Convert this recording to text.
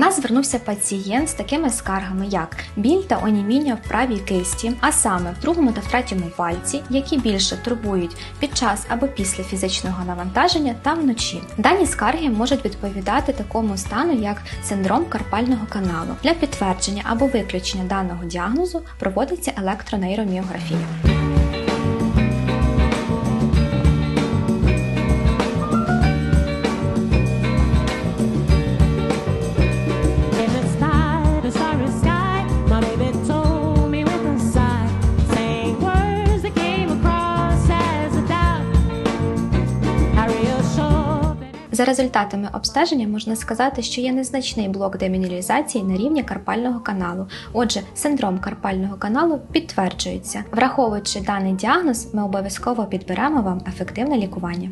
нас звернувся пацієнт з такими скаргами, як біль та оніміння в правій кисті, а саме в другому та в третьому пальці, які більше турбують під час або після фізичного навантаження та вночі. Дані скарги можуть відповідати такому стану, як синдром карпального каналу. Для підтвердження або виключення даного діагнозу проводиться електронейроміографія. За результатами обстеження можна сказати, що є незначний блок демінералізації на рівні карпального каналу. Отже, синдром карпального каналу підтверджується. Враховуючи даний діагноз, ми обов'язково підберемо вам ефективне лікування.